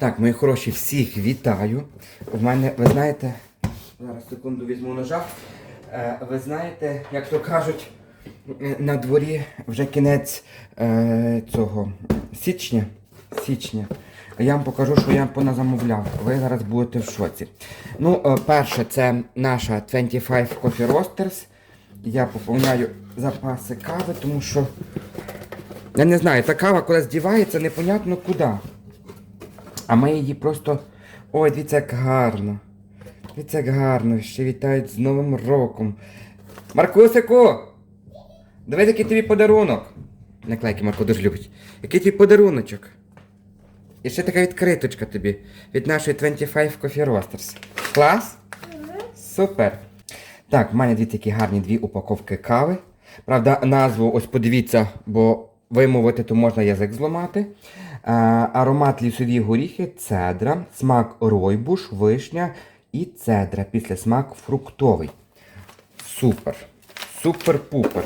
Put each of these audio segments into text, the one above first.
Так, мої хороші, всіх вітаю. В мене, ви знаєте, зараз секунду візьму ножа. Е, ви знаєте, як то кажуть, на дворі вже кінець е, цього січня. січня. Я вам покажу, що я поназамовляв. Ви зараз будете в шоці. Ну, е, перше, це наша 25 Coffee Roasters. Я поповняю запаси кави, тому що. Я не знаю, та кава, коли здівається, непонятно куди. А ми її просто. Ой, дивіться, як гарно. Дивіться, як гарно. Ще вітають з Новим роком. Маркусику! Дивись, який тобі подарунок. Наклейки Марко дуже любить. Який твій подаруночок? І ще така відкриточка тобі від нашої 25 Coffee Roasters. Клас? Супер. Так, в мене дві такі гарні дві упаковки кави. Правда, назву ось подивіться, бо вимовити то можна язик зламати. Е, аромат лісові горіхи, цедра, смак ройбуш, вишня і цедра. Після смак фруктовий. Супер. Супер-пупер.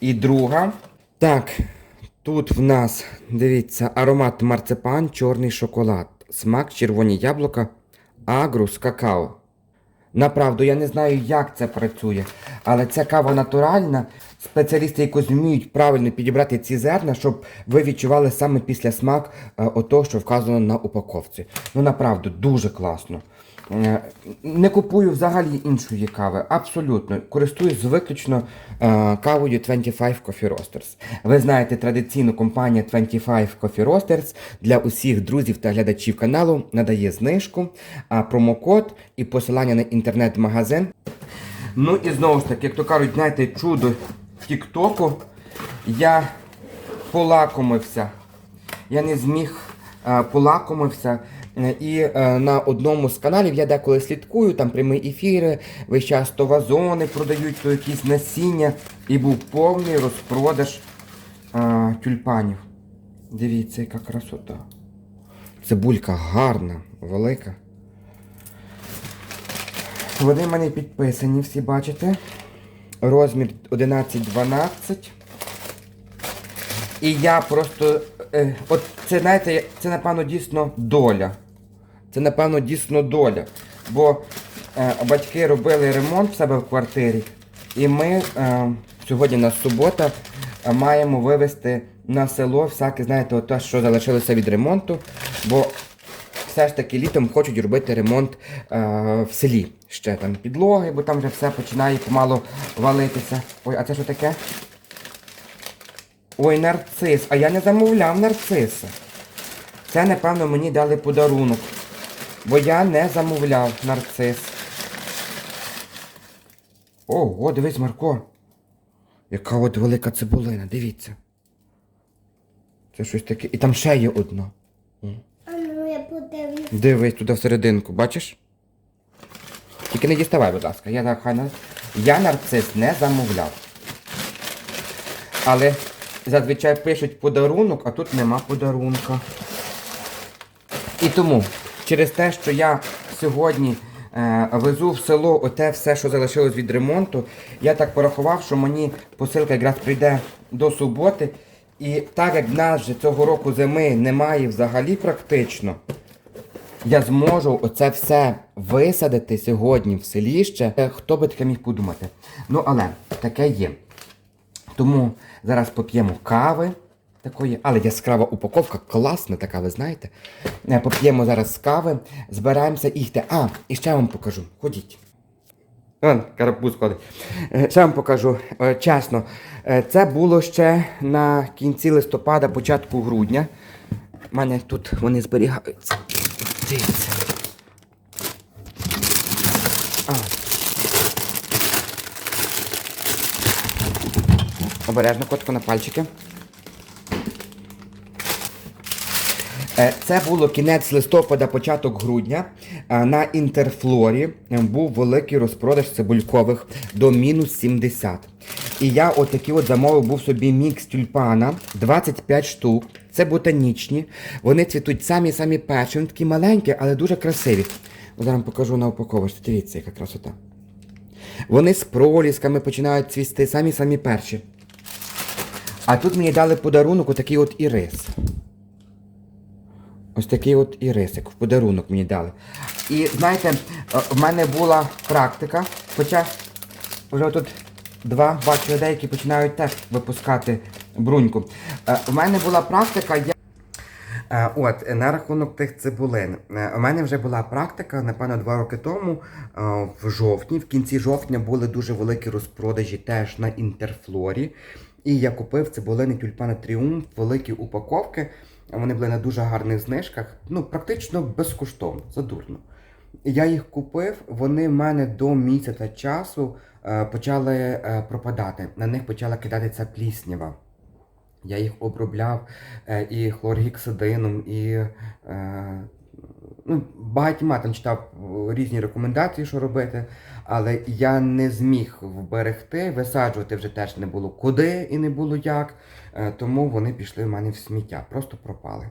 І друга. Так, тут в нас, дивіться, аромат марципан, чорний шоколад. Смак червоні яблука, агрус, какао. Направду, я не знаю, як це працює, але ця кава натуральна. Спеціалісти якось вміють правильно підібрати ці зерна, щоб ви відчували саме після смак е, ото, що вказано на упаковці. Ну, направду, дуже класно. Е, Не купую взагалі іншої кави. Абсолютно. Користуюсь виключно е, кавою 25 Coffee Roasters. Ви знаєте, традиційно компанія 25 Coffee Roasters для усіх друзів та глядачів каналу надає знижку, промокод і посилання на інтернет-магазин. Ну і знову ж таки, як то кажуть, знаєте, чудо Тіктоку, я полакомився. Я не зміг е, полакомився. Е, І е, на одному з каналів я деколи слідкую, там прямі ефіри, весь час то вазони продають, то якісь насіння. І був повний розпродаж тюльпанів. Дивіться, яка красота. Цибулька гарна, велика. Вони в мене підписані, всі бачите. Розмір 11-12. І я просто. Е, от це, знаєте, це напевно дійсно доля. Це, напевно, дійсно доля. Бо е, батьки робили ремонт в себе в квартирі, і ми е, сьогодні на субота е, маємо вивезти на село всяке, знаєте, те, що залишилося від ремонту. Бо все ж таки літом хочуть робити ремонт е, в селі. Ще там підлоги, бо там вже все починає помало валитися. Ой, а це що таке? Ой, нарцис. А я не замовляв нарциса. Це, напевно, мені дали подарунок. Бо я не замовляв нарцис. Ого, дивись, Марко. Яка от велика цибулина, дивіться. Це щось таке. І там ще є одна. Подивлюсь. Дивись туди всерединку, бачиш? Тільки не діставай, будь ласка. Я на- Я нарцис не замовляв. Але зазвичай пишуть подарунок, а тут нема подарунка. І тому, через те, що я сьогодні е, везу в село оте все, що залишилось від ремонту, я так порахував, що мені посилка якраз прийде до суботи. І так як в нас же цього року зими немає взагалі практично, я зможу оце все висадити сьогодні в селі ще. Е, Хто би таке міг подумати? Ну, але таке є. Тому зараз поп'ємо кави такої, але яскрава упаковка, класна така, ви знаєте. Е, Поп'ємо зараз кави, збираємося і. А, і ще вам покажу. Ходіть. Вон, карапуз ходить. Е, Ще вам покажу. Чесно, це було ще на кінці листопада, початку грудня. У мене тут вони зберігаються. Дивіться. Обережно котку на пальчики. Е, Це було кінець листопада, початок грудня. Е, На інтерфлорі е, був великий розпродаж цибулькових до мінус 70. І я отакий от замовив був собі мікс тюльпана 25 штук. Це ботанічні. Вони цвітуть самі-самі перші, вони такі маленькі, але дуже красиві. Зараз вам покажу на упаковочці. Дивіться, яка красота. Вони з пролісками починають цвісти самі-самі перші. А тут мені дали подарунок отакий от ірис. Ось такий от ірисик в подарунок мені дали. І знаєте, е, в мене була практика, хоча вже тут два бачу людей, які починають теж випускати бруньку. Е, В мене була практика, я. Е, От, е, на рахунок тих цибулин. Е, У мене вже була практика, напевно, два роки тому, е, в жовтні. В кінці жовтня були дуже великі розпродажі теж на інтерфлорі. І я купив цибулини тюльпани Тріумф, великі упаковки. Вони були на дуже гарних знижках, ну, практично безкоштовно, задурно. Я їх купив, вони в мене до місяця часу е, почали е, пропадати. На них почала кидатися пліснява. Я їх обробляв е, і хлоргексидином, і е, ну, багатьма там читав е, різні рекомендації, що робити, але я не зміг вберегти, висаджувати вже теж не було куди і не було як, тому вони пішли в мене в сміття, просто пропали.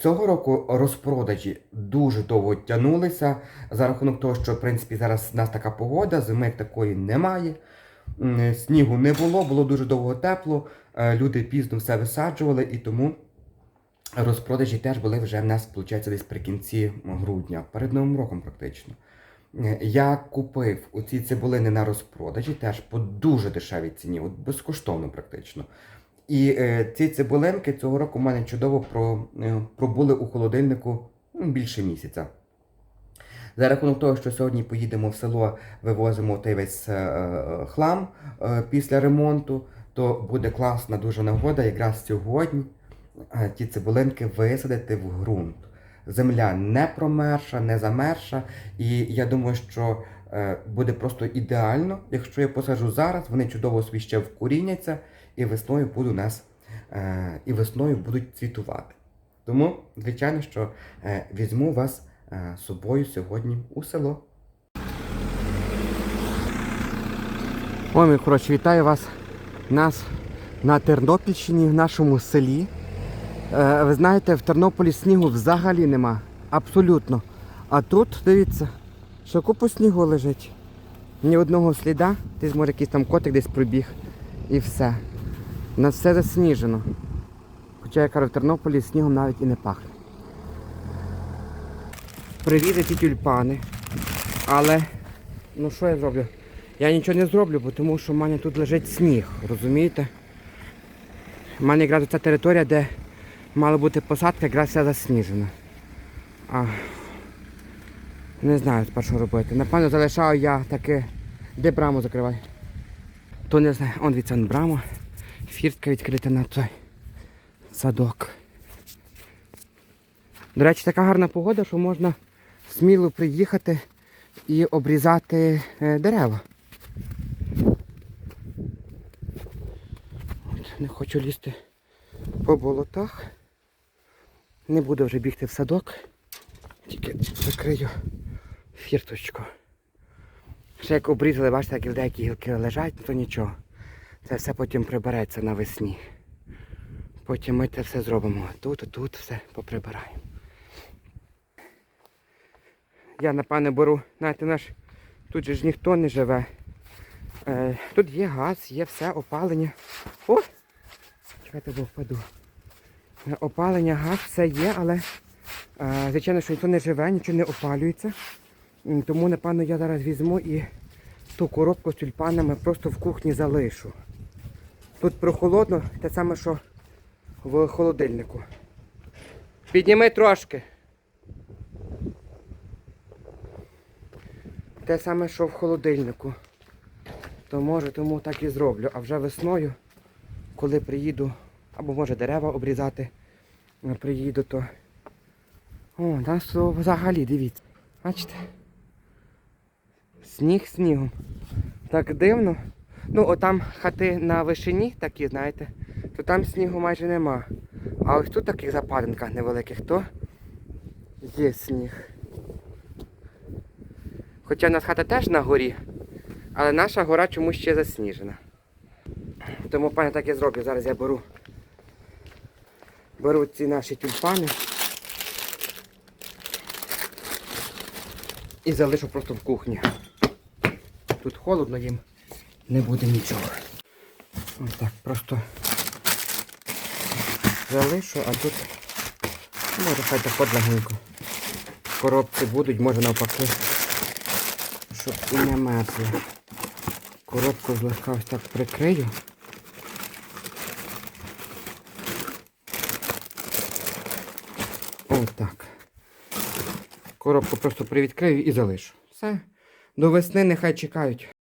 Цього року розпродажі дуже довго тягнулися за рахунок того, що в принципі зараз у нас така погода, зими такої немає. М, Снігу не було, було дуже довго тепло. е, Люди пізно все висаджували, і тому розпродажі теж були вже в нас, виходить, десь при кінці грудня, перед Новим роком практично. Е, Я купив оці цибулини на розпродажі теж по дуже дешевій ціні, от безкоштовно практично. І е, ці цибулинки цього року в мене чудово е, пробули у холодильнику ну, більше місяця. За рахунок того, що сьогодні поїдемо в село, вивозимо той весь е, е, хлам е, після ремонту, то буде класна дуже нагода якраз сьогодні ті цибулинки висадити в ґрунт. Земля не промерша, не замерша, і я думаю, що буде просто ідеально, якщо я посаджу зараз, вони чудово собі ще вкоріняться, і весною буду у нас і весною будуть цвітувати. Тому, звичайно, що візьму вас собою сьогодні у село. Ой, коротше, вітаю вас нас на Тернопільщині, в нашому селі. Е, ви знаєте, в Тернополі снігу взагалі нема. Абсолютно. А тут, дивіться, що купу снігу лежить. Ні одного сліда, десь може якийсь там котик десь пробіг і все. У нас все засніжено. Хоча я кажу, в Тернополі снігом навіть і не пахне. Привіт, ці тюльпани. Але, ну що я зроблю? Я нічого не зроблю, бо тому що в мене тут лежить сніг, розумієте? У мене якраз ця територія, де мала бути посадка, якраз вся засніжена. А, не знаю тепер що робити. Напевно, залишаю я таке. Де браму закривай? То не знаю. Он від он брама. Фіртка відкрита на той садок. До речі, така гарна погода, що можна сміло приїхати і обрізати е, дерева. Не хочу лізти по болотах. Не буду вже бігти в садок. Тільки закрию фірточку. Ще як обрізали, бачите, як деякі гілки лежать, то нічого. Це все потім прибереться навесні. Потім ми це все зробимо. Тут, тут все поприбираємо. Я напевне беру, знаєте, наш тут же ж ніхто не живе. Е, тут є газ, є все, опалення. О! Чекайте, бо впаду. Е, Опалення, газ, все є, але е, звичайно, що ніхто не живе, нічого не опалюється. Тому, напевно, я зараз візьму і ту коробку з тюльпанами просто в кухні залишу. Тут прохолодно, те саме, що в холодильнику. Підніми трошки. Те саме, що в холодильнику. То може, тому так і зроблю. А вже весною, коли приїду, або може дерева обрізати, е, приїду, то... О, нас взагалі, дивіться. Бачите? Сніг снігом. Так дивно. Ну, отам хати на вишині такі, знаєте, то там снігу майже нема. А ось тут таких западинках невеликих, то є сніг. Хоча в нас хата теж на горі, але наша гора чомусь ще засніжена. Тому, пане, так і зроблю. Зараз я беру, беру ці наші тюльпани і залишу просто в кухні. Тут холодно їм, не буде нічого. Ось так, просто залишу, а тут Може, хай так от. Коробці будуть, може навпаки. Щоб і не мерзли. Коробку злегка ось так прикрию. Отак. Коробку просто привідкрию і залишу. Все. До весни нехай чекають.